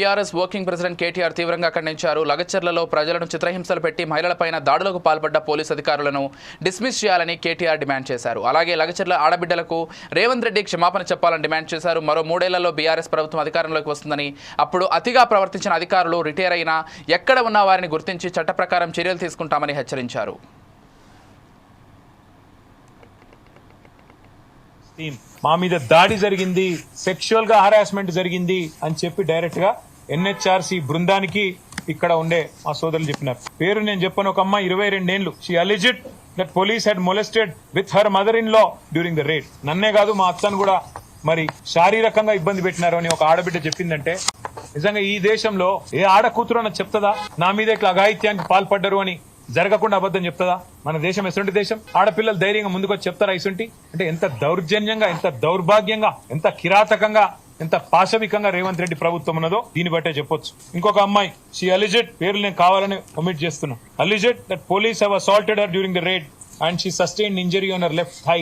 TRS working president KTR తీవ్రంగా ఖండించారు. లగచర్లలో ప్రజలను చిత్రహింసలు పెట్టి మహిళలపైన దాడులకు పాల్పడ్డ పోలీస్ అధికారులను డిస్మిస్ చేయాలని కేటీఆర్ డిమాండ్ చేశారు. అలాగే లగచర్ల ఆడబిడ్డలకు రేవంత్ రెడ్డి క్షమాపణ చెప్పాలని డిమాండ్ చేశారు. మరో మూడేళ్ళలో బీఆర్ఎస్ ప్రభుత్వం అధికారంలోకి వస్తుందని అప్పుడు అతిగా ప్రవర్తించిన అధికారులు రిటైర్ అయినా ఎక్కడ ఉన్న వారిని గుర్తించి చట్ట చర్యలు తీసుకుంటామని హెచ్చరించారు. మా మీద దాడి జరిగింది సెక్షువల్గా హరాస్మెంట్ జరిగింది అని చెప్పి డైరెక్ట్గా ఎన్హెచ్ఆర్సి బృందానికి ఇక్కడ ఉండే మా సోదరులు చెప్పినారు. పేరు నేను చెప్పను ఒక అమ్మాయి ఇరవై రెండేళ్ళు she alleged that police had molested with her mother in law during the raid నన్నే కాదు మా అత్తను కూడా మరి శారీరకంగా ఇబ్బంది పెట్టినారు అని ఒక ఆడబిడ్డ చెప్పిందంటే నిజంగా ఈ దేశంలో ఏ ఆడ కూతురు అన్న చెప్తుందా? నా మీద ఇట్లా అఘాయిత్యానికి పాల్పడ్డరు అని జరగకుండా అబద్ధం చెప్తుందా? మన దేశం ఎటువంటి దేశం? ఆడపిల్లలు ధైర్యంగా ముందుకు వచ్చి చెప్తారా ఇసుంటి? అంటే ఎంత దౌర్జన్యంగా ఎంత దౌర్భాగ్యంగా ఎంత కిరాతకంగా ఎంత పాశవికంగా రేవంత్ రెడ్డి ప్రభుత్వం ఉన్నదో దీన్ని బట్టే చెప్పొచ్చు. ఇంకొక అమ్మాయి షీ అలిజెట్ పేర్లు నేను కావాలని ఒమిట్ చేస్తున్నా. Alleged that police have assaulted her during the raid and she sustain injury on her left thigh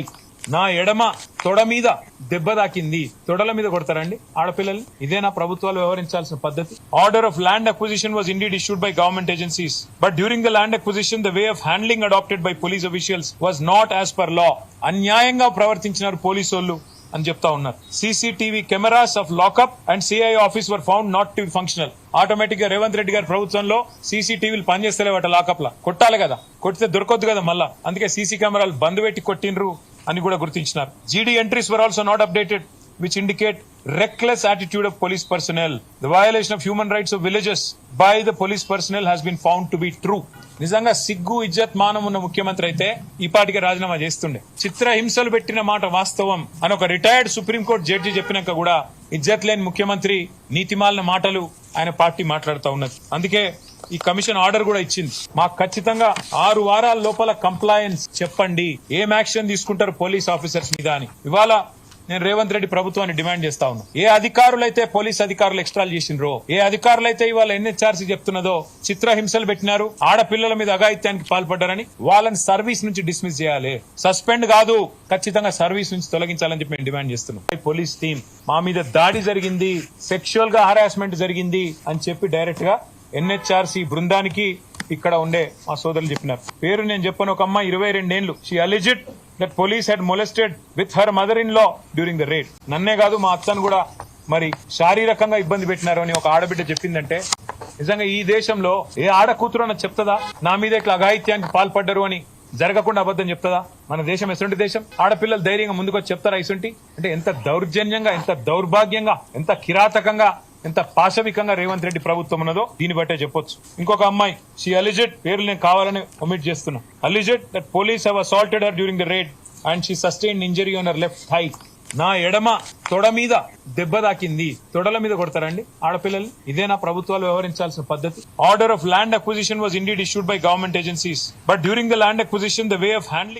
నా ఎడమ తొడ మీద దెబ్బ తాకింది. తొడల మీద కొడతారండి ఆడపిల్లల్ని. ఇదేనా ప్రభుత్వాలు వ్యవహరించాల్సిన పద్ధతి. Order of land acquisition was indeed issued by government agencies but during the land acquisition the way of handling adopted by police officials was not as per law అన్యాయంగా ప్రవర్తించినారు పోలీసు వాళ్ళు అని చెప్తా ఉన్నారు. CCTV cameras of lockup and CI office were found not to functional. ఆటోమేటిక్గా రేవంత్ రెడ్డి గారి ప్రభుత్వంలో సీసీటీవీలు పనిచేస్తలేవట లాకప్ లా కొట్టాలి కదా. కొడితే దొరకొద్దు కదా మళ్ళా. అందుకే సీసీ కెమెరాలు బంద్ పెట్టి కొట్టిండ్రు అని కూడా గుర్తించినారు. GD entries were also not updated. Which indicate reckless attitude of police personnel. The violation of human rights of villages by the police personnel has been found to be true. నిజంగా సిగ్గు ఇజ్జత్ మానం ఉన్న ముఖ్యమంత్రి అయితే ఈ పాటికి రాజీనామా చేస్తుండే. చిత్ర హింసలు పెట్టిన మాట వాస్తవం అని ఒక రిటైర్డ్ సుప్రీంకోర్టు జడ్జి చెప్పినాక కూడా ఇజ్జత్ లేని ముఖ్యమంత్రి నీతిమాలిన మాటలు ఆయన పార్టీ మాట్లాడుతూ ఉన్నది. అందుకే ఈ కమిషన్ ఆర్డర్ కూడా ఇచ్చింది. మాకు ఖచ్చితంగా ఆరు వారాల లోపల కంప్లయన్స్ చెప్పండి. ఏం యాక్షన్ తీసుకుంటారు పోలీస్ ఆఫీసర్స్ మీద అని. ఇవాళ నేను రేవంత్ రెడ్డి ప్రభుత్వాన్ని డిమాండ్ చేస్తా ఉన్నా. ఏ అధికారులైతే పోలీస్ అధికారులు ఎక్స్ట్రాల్ చేసిండ్రో ఏ అధికారులైతే ఇవాళ ఎన్హెచ్ఆర్సీ చెప్తున్నదో చిత్ర హింసలు పెట్టినారు ఆడపిల్లల మీద అఘాయిత్యానికి పాల్పడ్డారని వాళ్ళని సర్వీస్ నుంచి డిస్మిస్ చేయాలి. సస్పెండ్ కాదు ఖచ్చితంగా సర్వీస్ నుంచి తొలగించాలని చెప్పి మేము డిమాండ్ చేస్తున్నాం. పోలీస్ టీం మా మీద దాడి జరిగింది సెక్షువల్గా హరాస్మెంట్ జరిగింది అని చెప్పి డైరెక్ట్గా ఎన్హెచ్ఆర్సీ బృందానికి ఇక్కడ ఉండే మా సోదరులు చెప్పినారు. పేరు నేను చెప్పను ఒక అమ్మాయి ఇరవై రెండేళ్ళు she alleged that police had molested with her mother in law during the raid నన్నే కాదు మా అత్తను కూడా మరి శారీరకంగా ఇబ్బంది పెట్టినారు అని ఒక ఆడబిడ్డ చెప్పిందంటే నిజంగా ఈ దేశంలో ఏ ఆడ కూతురు అన్న చెప్తుందా? నా మీద ఇట్లా అఘాయిత్యానికి పాల్పడ్డరు అని జరగకుండా అబద్ధం చెప్తుందా? మన దేశం ఎటువంటి దేశం? ఆడపిల్లలు ధైర్యంగా ముందుకు వచ్చి చెప్తారా ఇసుంటి? అంటే ఎంత దౌర్జన్యంగా ఎంత దౌర్భాగ్యంగా ఎంత కిరాతకంగా ఎంత పాశవికంగా రేవంత్ రెడ్డి ప్రభుత్వం ఉన్నదో దీన్ని బట్టే చెప్పొచ్చు. ఇంకొక అమ్మాయి షీ అలిజెడ్ పేరు నేను కావాలని ఒమిట్ చేస్తున్నా. Alleged that police have assaulted her during the raid and she sustain injury on her left thigh నా ఎడమ తొడ మీద దెబ్బ తాకింది. తొడల మీద కొడతారండి ఆడపిల్లల్ని. ఇదేనా ప్రభుత్వాలు వ్యవహరించాల్సిన పద్ధతి? Order of land acquisition was indeed issued by government agencies but during the land acquisition the way of handling